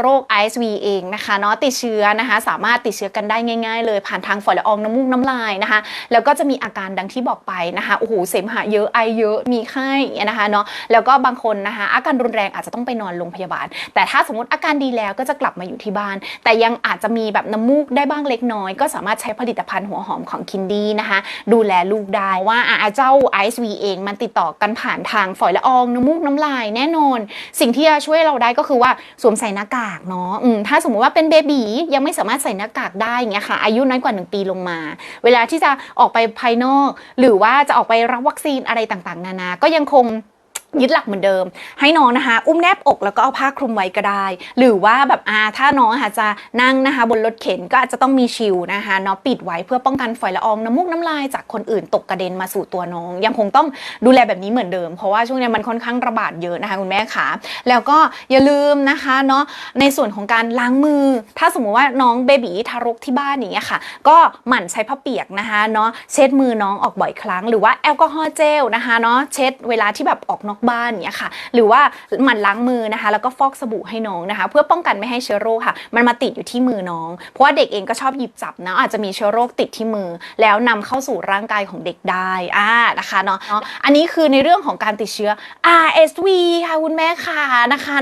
โรค ISV เองนะคะเนาะติดเชื้อนะคะสามารถติดเชื้อกันได้ง่าย ๆ เลยผ่านทางฝอยละอองน้ำมูกน้ำลายนะคะแล้วก็จะมีอาการดังที่บอกไปนะคะโอ้โหเสมหะเยอะไอเยอะมีไข้นะคะเนาะแล้วก็บางคนนะคะอาการรุนแรงอาจจะต้องไปนอนโรงพยาบาล แต่ถ้าสมมติอาการดีแล้วก็จะกลับมาอยู่ที่บ้าน แต่ยังอาจจะมีแบบน้ำมูกได้บ้างเล็กน้อย ก็สามารถใช้ผลิตภัณฑ์หัวหอมของคินดี้นะคะดูแลลูกได้ว่าอะเจ้า ISV เองมันติดต่อกันผ่านทางฝอยละอองน้ำมูกน้ำลายแน่นอน สิ่งที่จะช่วยเราได้ก็คือว่าสวมใส่หน้ากากเนาะถ้าสมมุติว่าเป็นเบบียังไม่สามารถใส่หน้ากากได้อย่างเงี้ยค่ะ อายุน้อยกว่า 1 ปีลงมา เวลาที่จะออกไปภายนอก หรือว่าจะออกไปรับวัคซีนอะไรต่างๆ นานา ก็ยังคง ยึดหลักเหมือนเดิม ให้น้องนะคะ อุ้มแนบอกแล้วก็เอาผ้าคลุมไว้ก็ได้ หรือว่าแบบอาถ้าน้องอาจจะนั่งนะคะ บนรถเข็นก็อาจจะต้องมีชิลนะคะเนาะปิดไว้เพื่อป้องกันฝอยละอองน้ำมูกน้ำลายจากคนอื่นตกกระเด็นมาสู่ตัวน้อง ยังคงต้องดูแลแบบนี้เหมือนเดิม เพราะว่าช่วงนี้มันค่อนข้างระบาดเยอะนะคะคุณแม่ขาแล้วก็อย่าลืมนะคะเนาะในส่วนของการล้างมือ ถ้าสมมุติว่าน้องเบบีทารกที่บ้านอย่างเงี้ยค่ะ ก็หมั่นใช้ผ้าเปียกนะคะเนาะเช็ดมือน้องออกบ่อยครั้ง หรือว่าแอลกอฮอล์เจลนะคะเนาะเช็ดเวลาที่แบบออกนอกบ้านเนี่ยค่ะ หรือว่าหมั่นล้างมือนะคะ แล้วก็ฟอกสบู่ให้น้องนะคะ เพื่อป้องกันไม่ให้เชื้อโรคค่ะ มันมาติดอยู่ที่มือน้อง เพราะว่าเด็กเองก็ชอบหยิบจับนะอาจจะมีเชื้อโรคติดที่มือ แล้วนำเข้าสู่ร่างกายของเด็กได้อ่านะคะเนาะอันนี้คือในเรื่องของการติดเชื้อ RSV ค่ะคุณแม่ค่ะนะคะ